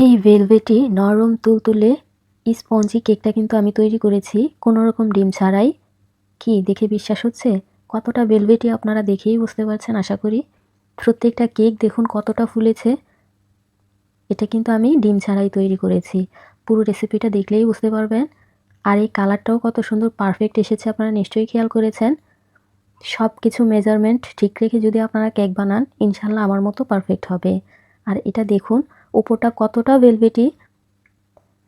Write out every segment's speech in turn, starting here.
এই ভেলভেটি নরম তুলতুলে স্পঞ্জি কেকটা কিন্তু আমি তৈরি করেছি। কোনো রকম ডিম ছাড়াই। কি, দেখে বিশ্বাস হচ্ছে? কতটা ভেলভেটি আপনারা দেখেই বুঝতে পারছেন, আশা করি। প্রত্যেকটা কেক দেখুন কতটা ফুলেছে। এটা কিন্তু আমি ডিম ছাড়াই তৈরি করেছি। পুরো রেসিপিটা দেখলেই বুঝতে পারবেন। আর এই কালারটাও কত সুন্দর, পারফেক্ট এসেছে আপনারা নিশ্চয়ই খেয়াল করেছেন। সব কিছু মেজারমেন্ট ঠিক রেখে যদি আপনারা কেক বানান, ইনশাল্লাহ আমার মতো পারফেক্ট হবে। আর এটা দেখুন উপরটা কতটা velvety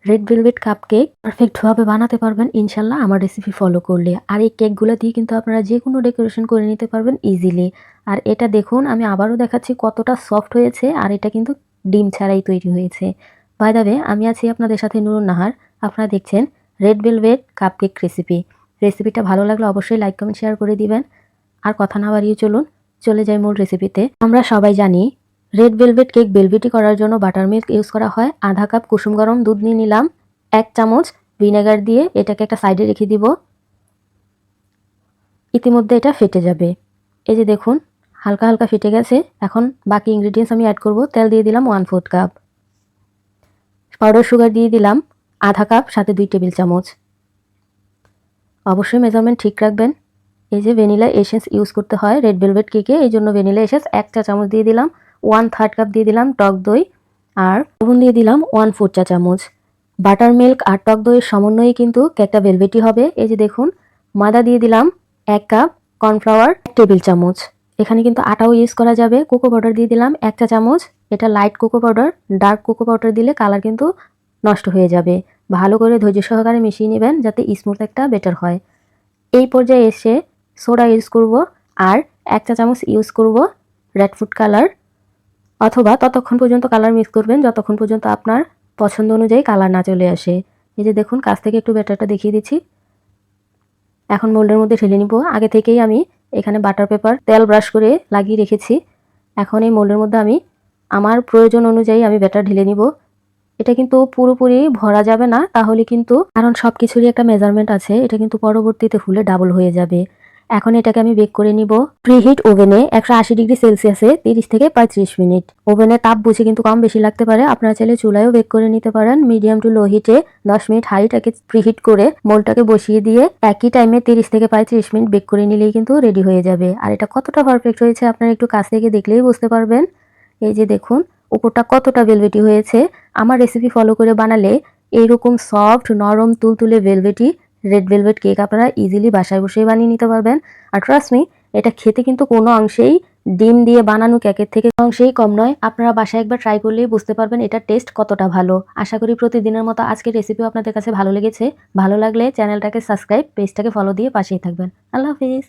red velvet cup cake পারফেক্টভাবে বানাতে পারবেন, ইনশাল্লাহ আমার রেসিপি ফলো করলে। আর এই কেকগুলো দিয়ে কিন্তু আপনারা যে কোনো ডেকোরেশন করে নিতে পারবেন ইজিলি আর এটা দেখুন, আমি আবারও দেখাচ্ছি কতটা সফট হয়েছে, আর এটা কিন্তু ডিম ছাড়াই তৈরি হয়েছে। বাই দাবে আমি আছি আপনাদের সাথে নুরুন নাহার। আপনারা দেখছেন red velvet cup cake recipe রেসিপিটা ভালো লাগলে অবশ্যই লাইক কমেন্ট শেয়ার করে দিবেন। আর কথা না বাড়িয়ে চলুন, চলে যাই মূল রেসিপিতে আমরা সবাই জানি রেড ভেলভেট কেক বেলভেটি করার জন্য বাটার মিল্ক ইউজ করা হয়। আধা কাপ কুসুম গরম দুধ নিয়ে নিলাম। এক চামচ ভিনেগার দিয়ে এটাকে একটা সাইডে রেখে দিব। ইতিমধ্যে এটা ফেটে যাবে। এই যে দেখুন, হালকা হালকা ফেটে গেছে। এখন বাকি ইনগ্রিডিয়েন্টস আমি অ্যাড করব। তেল দিয়ে দিলাম one fourth cup powder sugar দিয়ে দিলাম আধা কাপ সাথে দুই টেবিল চামচ। অবশ্যই মেজারমেন্ট ঠিক রাখবেন। এই যে ভ্যানিলা এসেন্স ইউজ করতে হয় রেড ভেলভেট কেকে এই জন্য ভ্যানিলা এসেন্স এক চা চামচ দিয়ে দিলাম। ওয়ান থার্ড কাপ দিয়ে দিলাম টক দই আর লবণ দিয়ে দিলাম ওয়ান ফোর চা চামচ। বাটার মিল্ক আর টক দইয়ের সমন্বয়ে কিন্তু কেকটা ভেলভেটি হবে। এই যে দেখুন মাদা দিয়ে দিলাম এক কাপ কর্নফ্লাওয়ার টেবিল চামচ। এখানে কিন্তু আটাও ইউজ করা যাবে। কোকো পাউডার দিয়ে দিলাম এক চা চামচ। এটা light cocoa powder dark cocoa powder দিলে কালার কিন্তু নষ্ট হয়ে যাবে। ভালো করে ধৈর্য সহকারে মিশিয়ে নেবেন যাতে স্মুথ একটা বেটার হয়। এই পর্যায়ে এসে সোডা ইউজ করব আর এক চা চামচ ইউজ করব রেড ফুড কালার অথবা ততক্ষণ পর্যন্ত কালার মিক্স করবেন, যতক্ষণ পর্যন্ত আপনার পছন্দ অনুযায়ী কালার না চলে আসে। এই যে দেখুন, কাছ থেকে একটু ব্যাটারটা দেখিয়ে দিচ্ছি। এখন মোল্ডের মধ্যে ঢেলে নিব। আগে থেকেই আমি এখানে বাটার পেপার তেল ব্রাশ করে লাগিয়ে রেখেছি। এখন এই মোল্ডের মধ্যে আমি আমার প্রয়োজন অনুযায়ী আমি ব্যাটার ঢেলে নিব। এটা কিন্তু পুরোপুরি ভরা যাবে না, তাহলে কিন্তু কারণ সব কিছুরই একটা মেজারমেন্ট আছে। এটা কিন্তু পরবর্তীতে ফুলে ডাবল হয়ে যাবে। এখন এটাকে আমি বেক করে নিব। প্রিহিট ওভেনে একশো আশি ডিগ্রি সেলসিয়াসে তিরিশ থেকে পঁয়ত্রিশ মিনিট। ওভেনে তাপ বুঝে কিন্তু কম বেশি লাগতে পারে। আপনারা চাইলে চুলায়ও বেক করে নিতে পারেন। মিডিয়াম টু লো হিটে দশ মিনিট হাইটাকে প্রিহিট করে মোলটাকে বসিয়ে দিয়ে একই টাইমে তিরিশ থেকে পঁয়ত্রিশ মিনিট বেক করে নিলেই কিন্তু রেডি হয়ে যাবে। আর এটা কতটা পারফেক্ট হয়েছে আপনারা একটু কাছ থেকে দেখলেই বুঝতে পারবেন। এই যে দেখুন, উপরটা কতটা ভেলভেটি হয়েছে। আমার রেসিপি ফলো করে বানালে এইরকম সফট নরম, তুলতুলে ভেলভেটি রেড ভেলভেট কেক আপনারা ইজিলি বাসায় বসেই বানিয়ে নিতে পারবেন। আর ট্রাস্ট মি এটা খেতে কিন্তু কোনো অংশেই ডিম দিয়ে বানানো কেকের থেকে অংশেই কম নয়। আপনারা বাসায় একবার ট্রাই করলেই বুঝতে পারবেন এটা টেস্ট কতটা ভালো। আশা করি প্রতিদিনের মতো আজকের রেসিপিও আপনাদের কাছে ভালো লেগেছে। ভালো লাগলে চ্যানেলটাকে সাবস্ক্রাইব পেজটাকে ফলো দিয়ে পাশেই থাকবেন। আল্লাহ হাফিজ।